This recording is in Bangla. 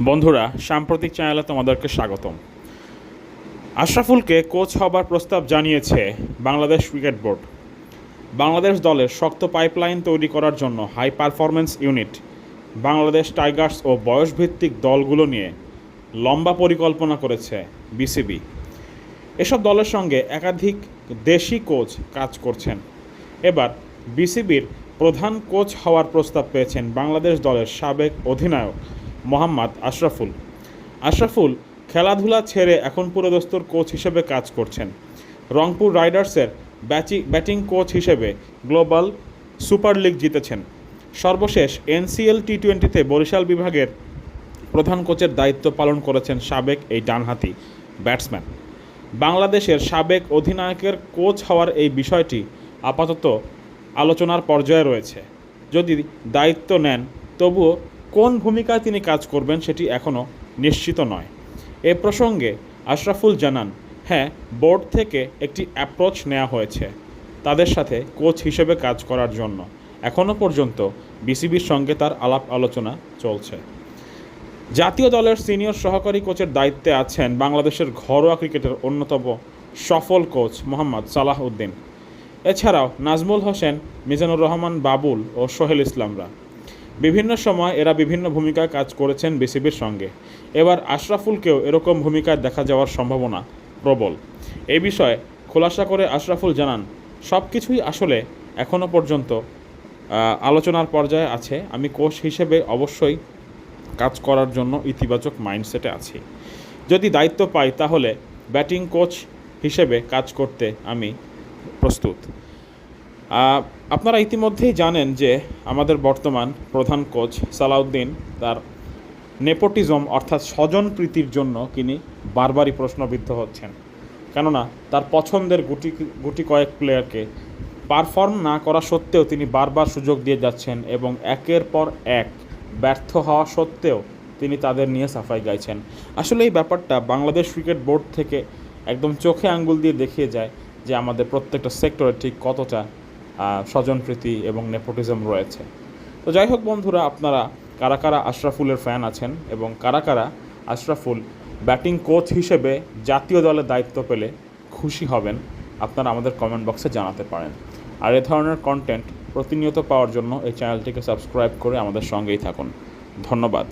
বন্ধুরা, সাম্প্রতিক চ্যানেলে তোমাদেরকে স্বাগতম। আশরাফুলকে কোচ হবার প্রস্তাব জানিয়েছে বাংলাদেশ ক্রিকেট বোর্ড। বাংলাদেশ দলের শক্ত পাইপলাইন তৈরি করার জন্য high performance unit, Bangladesh tigers ও বয়সভিত্তিক দলগুলো নিয়ে লম্বা পরিকল্পনা করেছে বিসিবি। এসব দলের সঙ্গে একাধিক দেশি কোচ কাজ করছেন। এবার বিসিবির প্রধান কোচ হওয়ার প্রস্তাব পেয়েছেন বাংলাদেশ দলের সাবেক অধিনায়ক মোহাম্মদ আশরাফুল। আশরাফুল খেলাধুলা ছেড়ে এখন পুরোদস্তুর কোচ হিসেবে কাজ করছেন। রংপুর রাইডার্সের ব্যাটিং কোচ হিসেবে গ্লোবাল সুপার লিগ জিতেছেন। সর্বশেষ এনসিএল টি টোয়েন্টিতে বরিশাল বিভাগের প্রধান কোচের দায়িত্ব পালন করেছেন সাবেক এই ডানহাতি ব্যাটসম্যান। বাংলাদেশের সাবেক অধিনায়কের কোচ হওয়ার এই বিষয়টি আপাতত আলোচনার পর্যায়ে রয়েছে। যদি দায়িত্ব নেন, তবুও কোন ভূমিকায় তিনি কাজ করবেন সেটি এখনও নিশ্চিত নয়। এ প্রসঙ্গে আশরাফুল জানান হ্যাঁ বোর্ড থেকে একটি অ্যাপ্রোচ নেওয়া হয়েছে। তাদের সাথে কোচ হিসেবে কাজ করার জন্য। এখনও পর্যন্ত বিসিবির সঙ্গে তার আলাপ আলোচনা চলছে। জাতীয় দলের সিনিয়র সহকারী কোচের দায়িত্বে আছেন বাংলাদেশের ঘরোয়া ক্রিকেটের অন্যতম সফল কোচ মোহাম্মদ সালাহ উদ্দিন। এছাড়াও নাজমুল হোসেন, মিজানুর রহমান বাবুল ও সোহেল ইসলামরা। বিভিন্ন সময় এরা বিভিন্ন ভূমিকায় কাজ করেছেন বিসিবির সঙ্গে। এবার আশরাফুলকেও এরকম ভূমিকায় দেখা যাওয়ার সম্ভাবনা প্রবল। এই বিষয়ে খোলাসা করে আশরাফুল জানান সব কিছুই আসলে এখনও পর্যন্ত আলোচনার পর্যায়ে আছে। আমি কোচ হিসেবে অবশ্যই কাজ করার জন্য ইতিবাচক মাইন্ডসেটে আছি। যদি দায়িত্ব পাই তাহলে ব্যাটিং কোচ হিসেবে কাজ করতে আমি প্রস্তুত। আপনারা ইতিমধ্যেই জানেন যে আমাদের বর্তমান প্রধান কোচ সালাউদ্দিন, তার নেপোটিজম অর্থাৎ স্বজন প্রীতির জন্য তিনি বারবারই প্রশ্নবিদ্ধ হচ্ছেন। কেননা, তার পছন্দের গুটি গুটি কয়েক প্লেয়ারকে পারফর্ম না করা সত্ত্বেও তিনি বারবার সুযোগ দিয়ে যাচ্ছেন এবং একের পর এক ব্যর্থ হওয়া সত্ত্বেও তিনি তাদের নিয়ে সাফাই গাইছেন। আসলে এই ব্যাপারটা বাংলাদেশ ক্রিকেট বোর্ড থেকে একদম চোখে আঙ্গুল দিয়ে দেখিয়ে যায় যে আমাদের প্রত্যেকটা সেক্টরে ঠিক কতটা স্বজনপ্রীতি এবং নেপোটিজম রয়েছে। তো যাই হোক বন্ধুরা, আপনারা কারা কারা আশরাফুলের ফ্যান আছেন এবং কারা কারা আশরাফুল ব্যাটিং কোচ হিসেবে জাতীয় দলের দায়িত্ব পেলে খুশি হবেন, আপনারা আমাদের কমেন্ট বক্সে জানাতে পারেন। আর এ ধরনের কন্টেন্ট প্রতিনিয়ত পাওয়ার জন্য এই চ্যানেলটিকে সাবস্ক্রাইব করে আমাদের সঙ্গেই থাকুন। ধন্যবাদ।